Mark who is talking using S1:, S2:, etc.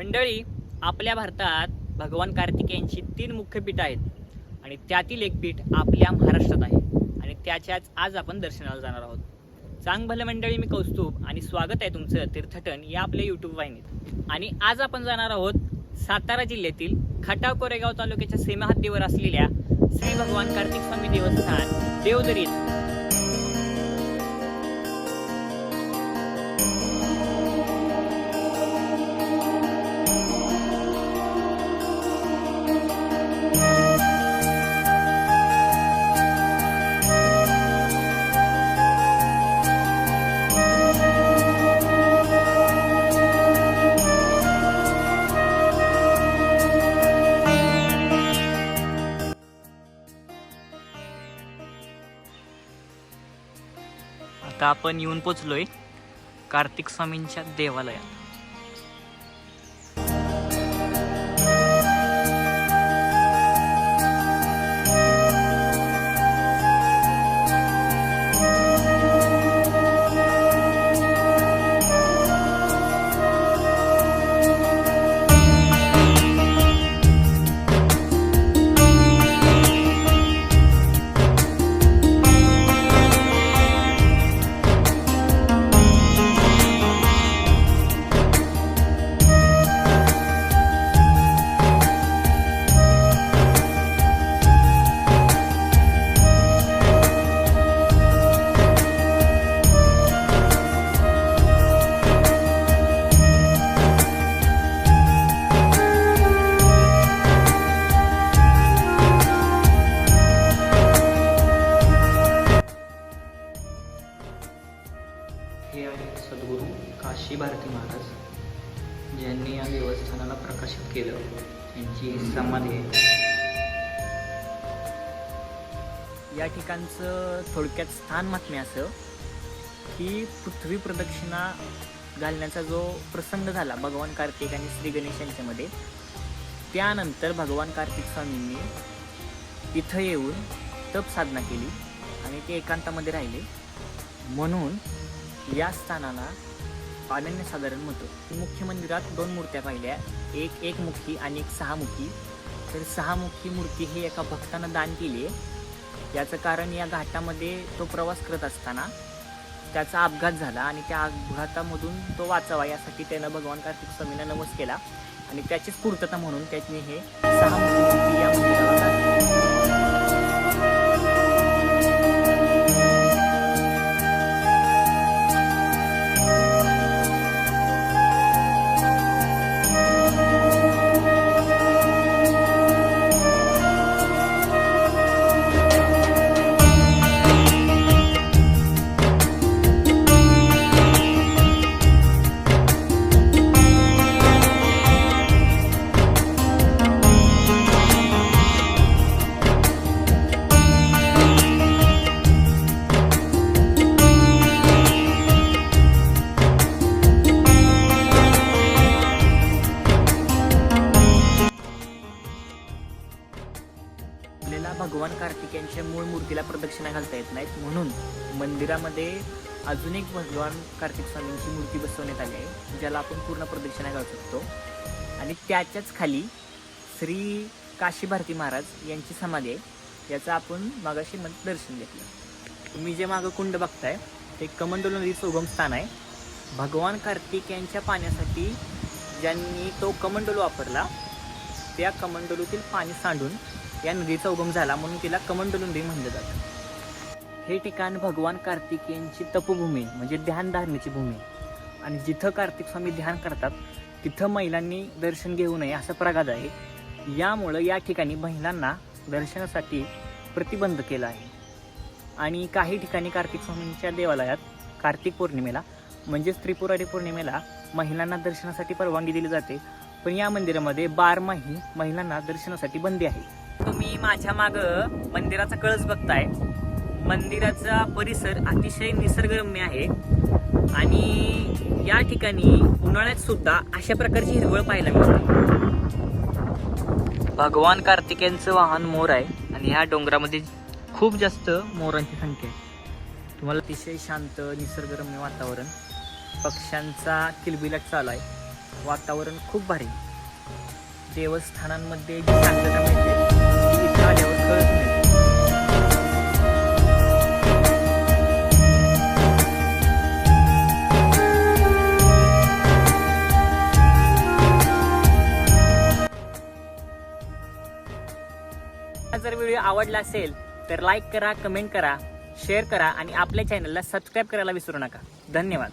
S1: मंडळी आपल्या भारतात भगवान कार्तिकेयांची तीन मुख्य पीठं आहेत आणि त्यातील एक पीठ आपल्या महाराष्ट्रात आहे आणि त्याच्याच आज आपण दर्शनाला जाणार आहोत. चांग भलं मंडळी मी कौस्तुभ आणि स्वागत आहे तुमचं तीर्थटन या आपल्या यूट्यूब वाहिनीत. आणि आज आपण जाणार आहोत सातारा जिल्ह्यातील खटाव कोरेगाव तालुक्याच्या सीमाहद्दीवर असलेल्या श्री भगवान कार्तिक स्वामी देवस्थान देवदरीत. आता आपण येऊन पोचलोय कार्तिक स्वामींच्या देवालयात. प्रकाशित केलं. यांची समाधी आहे. या ठिकाणचं थोडक्यात स्थान महात्म्य असं. की पृथ्वी प्रदक्षिणा घालण्याचा जो प्रसंग झाला भगवान कार्तिक आणि श्री गणेश यांच्यामध्ये त्यानंतर भगवान कार्तिक स्वामींनी इथं येऊन तप साधना केली आणि ते एकांतामध्ये राहिले. म्हणून या स्थानाला अनन्यसाधारण म्हणतो मुख्य मंदिरात दोन मूर्त्या पाहिल्या. एक एक मुखी आणि एक सहामुखी तर सहामुखी मूर्ती हे एका भक्तानं दान केली आहे. याचं कारण या घाटामध्ये तो प्रवास करत असताना त्याचा अपघात झाला आणि त्या अपघातामधून तो वाचावा यासाठी त्यानं भगवान कार्तिक स्वामींना नमस केला. आणि त्याचीच पूर्तता म्हणून त्याने हे सहामुखी मूर्ती या मंदिराला आपल्याला भगवान कार्तिक यांच्या मूळ मूर्तीला प्रदक्षिणा घालता येत नाहीत. म्हणून मंदिरामध्ये अजून एक भगवान कार्तिक स्वामींची मूर्ती बसवण्यात आली आहे ज्याला आपण पूर्ण प्रदक्षिणा घालू शकतो. आणि त्याच्याच खाली श्री काशी भारती महाराज यांची समाधी आहे याचं आपण मागाशी मग दर्शन घेतलं. तुम्ही जे मागं कुंड बघताय ते कमंडलू नदीचं उगम स्थान आहे. भगवान कार्तिक यांच्या पाण्यासाठी ज्यांनी तो कमंडलू वापरला त्या कमंडोलूतील पाणी सांडून या नदीचा उगम झाला म्हणून तिला कमंडलू म्हणलं जातं. हे ठिकाण भगवान कार्तिक यांची तपभूमी म्हणजे ध्यानधारणेची भूमी. आणि जिथं कार्तिक स्वामी ध्यान करतात तिथं महिलांनी दर्शन घेऊ नये असं प्रघात आहे. यामुळं या ठिकाणी महिलांना दर्शनासाठी प्रतिबंध केला आहे. आणि काही ठिकाणी कार्तिक स्वामींच्या देवालयात कार्तिक पौर्णिमेला म्हणजेच त्रिपुरारी पौर्णिमेला महिलांना दर्शनासाठी परवानगी दिली जाते. पण या मंदिरामध्ये बारमाही महिलांना दर्शनासाठी बंदी आहे. तुम्ही माझ्या माग मंदिराचा कळस बघताय. मंदिराचा परिसर अतिशय निसर्गरम्य आहे. आणि या ठिकाणी उन्हाळ्यात सुद्धा अशा प्रकारची हिरवळ पाहायला मिळते. भगवान कार्तिकेयांचं वाहन मोर आहे आणि ह्या डोंगरामध्ये खूप जास्त मोरांची संख्या आहे. तुम्हाला अतिशय शांत निसर्गरम्य वातावरण. पक्ष्यांचा किलबिलाट चालू आहे. वातावरण खूप भारी. देवस्थानांमध्ये जी शांतता मिळते आल्यावर कळत जर व्हिडिओ आवडला असेल तर लाईक करा कमेंट करा शेअर करा आणि आपल्या चॅनलला सबस्क्राईब करायला विसरू नका. धन्यवाद.